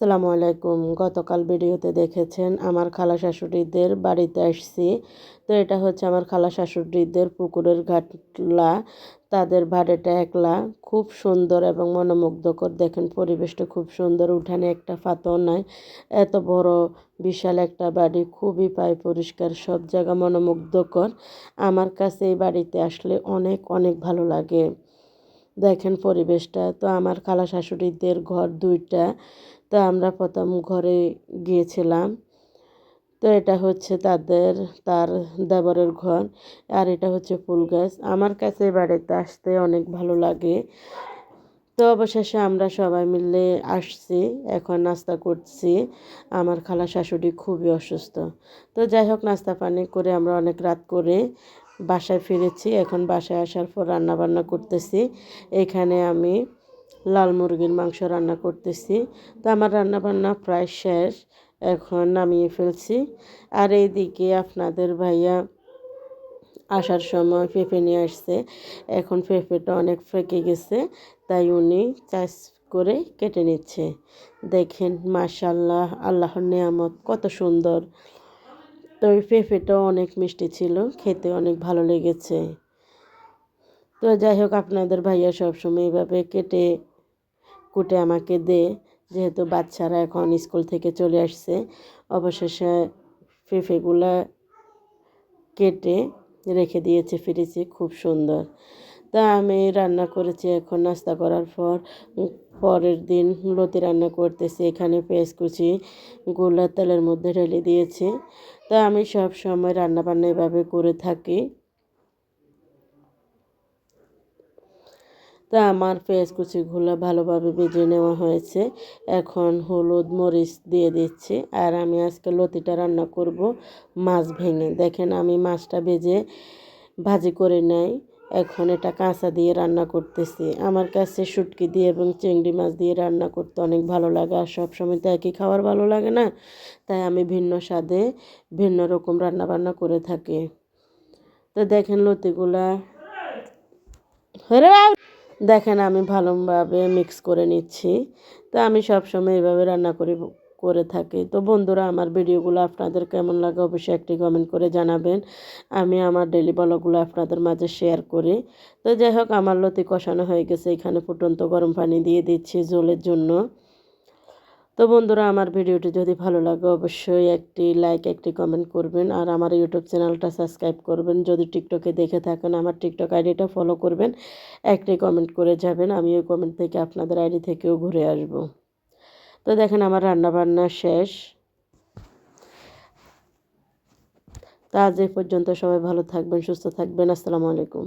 আসসালামু আলাইকুম। গতকাল ভিডিওতে দেখেছেন আমার খালা শাশুড়িদের বাড়িতে আসছি। তো এটা হচ্ছে আমার খালা শাশুড়িদের পুকুরের ঘাটলা। তাদের বাড়িটা একলা। খুব সুন্দর এবং মনোমুগ্ধকর। দেখেন পরিবেশটা খুব সুন্দর। উঠানে একটা ফাতর নাই। এত বড়, বিশাল একটা বাড়ি। খুবই পায় পরিষ্কার, সব জায়গা মনোমুগ্ধকর। আমার কাছে এই বাড়িতে আসলে অনেক অনেক ভালো লাগে। দেখেন পরিবেশটা। তো আমার খালা শাশুড়িদের ঘর দুইটা। তো আমরা প্রথম ঘরে গিয়েছিলাম। তো এটা হচ্ছে তাদের, তার দেবরের ঘর। আর এটা হচ্ছে ফুল গাছ। আমার কাছে বাড়িতে আসতে অনেক ভালো লাগে। তো অবশেষে আমরা সবাই মিলে আসছি। এখন নাস্তা করছি। আমার খালা শাশুড়ি খুবই অসুস্থ। তো যাই হোক, নাস্তা পানি করে আমরা অনেক রাত করে বাসায় ফিরেছি, এখন বাসায় আসার পর রান্না বান্না করতেছি। এখানে আমি লাল মুরগির মাংস রান্না করতেছি। তো আমার রান্না বান্না প্রায় শেষ, এখন নামিয়ে ফেলছি। আর এইদিকে আপনাদের ভাইয়া আসার সময় পেঁপে নিয়ে আসছে। এখন পেঁপেটা অনেক ফেঁকে গেছে, তাই উনি চাষ করে কেটে নিচ্ছে। দেখেন মাশাল্লাহ আল্লাহর নিয়ামত, কত সুন্দর। তো ওই পেঁপেটাও অনেক মিষ্টি ছিল, খেতে অনেক ভালো লেগেছে। তো যাই হোক, আপনাদের ভাইয়া সবসময় এভাবে কেটে কুটে আমাকে দে যেহেতু বাচ্চারা এখন স্কুল থেকে চলে আসছে, অবশেষে পেঁপেগুলা কেটে রেখে দিয়েছে ফিরেছি খুব সুন্দর। তা আমি রান্না করেছি এখন নাস্তা করার পর। পরের দিন লতি রান্না করতেছি, এখানে পেঁয়াজ কুচি, গোলা তেলের মধ্যে ঢেলে দিয়েছি। তা আমি সব সময় রান্না বান্না এভাবে করে থাকি। তা আমার পেঁয়াজ কুচিগুলো ভালোভাবে ভেজে নেওয়া হয়েছে। এখন হলুদ মরিচ দিয়ে দিচ্ছি। আর আমি আজকে লতিটা রান্না করব মাছ ভেঙে। দেখেন আমি মাছটা ভেজে ভাজি করে নেই। এখন এটা কাঁচা দিয়ে রান্না করতেছি। আমার কাছে শুটকি দিয়ে এবং চিংড়ি মাছ দিয়ে রান্না করতে অনেক ভালো লাগে আর সবসময় তো একই খাবার ভালো লাগে না। তাই আমি ভিন্ন স্বাদে ভিন্ন রকম রান্না বান্না করে থাকি। তো দেখেন লতিগুলা। দেখেন আমি ভালোভাবে মিক্স করে নিচ্ছি। তো আমি সবসময় এইভাবে রান্না করি। করে থাকি। তো বন্ধুরা, আমার ভিডিওগুলো আপনাদের কেমন লাগে অবশ্যই একটি কমেন্ট করে জানাবেন। আমি আমার ডেলি ব্লগগুলো আপনাদের মাঝে শেয়ার করি। তো যাই হোক, আমার লতি কষানো হয়ে গেছে। এখানে ফুটন্ত গরম পানি দিয়ে দিচ্ছি জলের জন্য। তো বন্ধুরা, আমার ভিডিওটি যদি ভালো লাগে অবশ্যই একটি লাইক একটি কমেন্ট করবেন। আর আমার ইউটিউব চ্যানেলটা সাবস্ক্রাইব করবেন। যদি টিকটকে দেখে থাকেন, আমার টিকটক আইডিটা ফলো করবেন। একটি কমেন্ট করে যাবেন। আমি ওই কমেন্ট থেকে আপনাদের আইডি থেকেও ঘুরে আসব। তো দেখেন আমার রান্না বান্না শেষ। তা আজ এই পর্যন্ত সবাই ভালো থাকবেন, সুস্থ থাকবেন। আসসালামু আলাইকুম।